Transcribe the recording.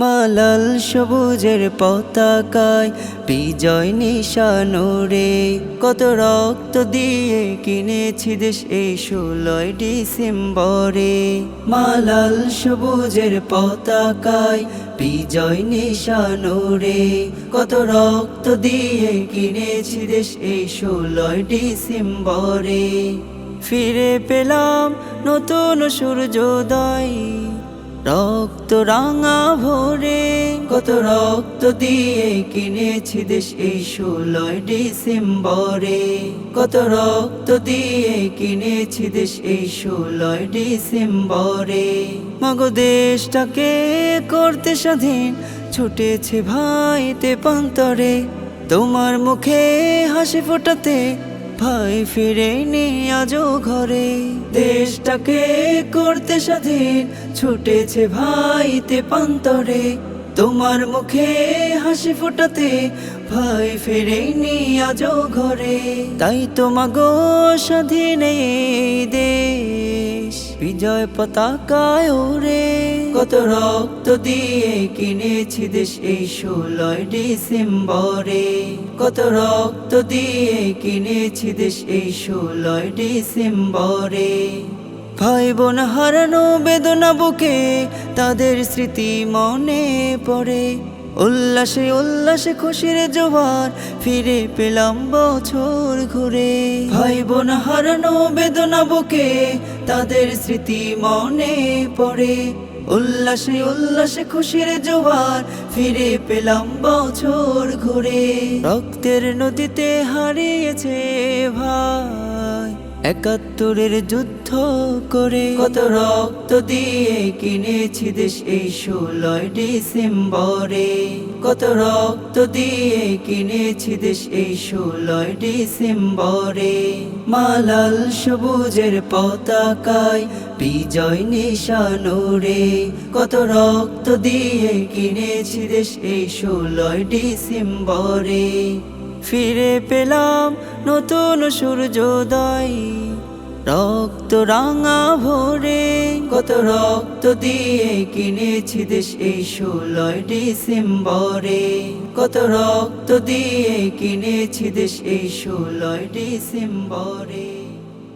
মালাল সবুজের পতাকায় বিজয় নিশানোরে কত রক্ত দিয়ে কিনেছি দেশ এই ষোলোই ডিসেম্বরে। মালাল সবুজের পতাকায় বিজয় নিশানোরে কত রক্ত দিয়ে কিনেছি দেশ এই ষোলোই ডিসেম্বরে। ফিরে পেলাম নতুন সূর্যোদয়। রক্ত রাঙা ভরে, কত রক্ত দিয়ে কিনেছি দেশ এই ষোলোই ডিসেম্বরে। কত রক্ত দিয়ে কিনেছি দেশ এই ষোলোই ডিসেম্বরে। মগ দেশটাকে করতে স্বাধীন, ছুটেছে ভাইতে পান্তরে। তোমার মুখে হাসি ফোটাতে ভাই ফিরে নে আজও ঘরে। দেশটাকে করতে স্বাধীন, ছুটেছে ভাইতে পান্তরে। তোমার মুখে হাসি ফোটাতে ভাই ফিরে নিয়ে আজও ঘরে। তাই তোমাগো স্বাধীন বিজয় পতাকায় ওরে কত রক্ত দিয়ে কিনেছি দেশ এই ষোলোই ডিসেম্বরে। কত রক্ত দিয়ে কিনেছি দেশ এই ষোলোই ডিসেম্বরে। ভাই বোন হারানো বেদনা বুকে তাদের স্মৃতি মনে পড়ে। উল্লাসে উল্লাসে খুশির জোয়ার ফিরে পেলাম বছর ঘুরে। ভাই বোন হারানো বেদনা বুকে তাদের স্মৃতি মনে পড়ে। উল্লাসে উল্লাসে খুশির জোয়ার ফিরে পেলাম বছর ঘুরে। রক্তের নদীতে হারিয়েছে ভাই একাত্তরের যুদ্ধ করে কত রক্ত দিয়ে কিনেছি দেশ এই ষোলোই ডিসেম্বরে। কত রক্ত দিয়ে কিনেছি দেশ এই ষোলোই ডিসেম্বরে। মালাল সবুজের পতাকায় বিজয় নিশানোরে কত রক্ত দিয়ে কিনেছি দেশ এই ষোলোই ডিসেম্বরে। ফিরে পেলাম নতুন সূর্যোদয়। রক্ত রাঙা ভরে কত রক্ত দিয়ে কিনেছি দেশ এই ষোলোই ডিসেম্বরে। কত রক্ত দিয়ে কিনেছি দেশ এই ষোলোই ডিসেম্বরে।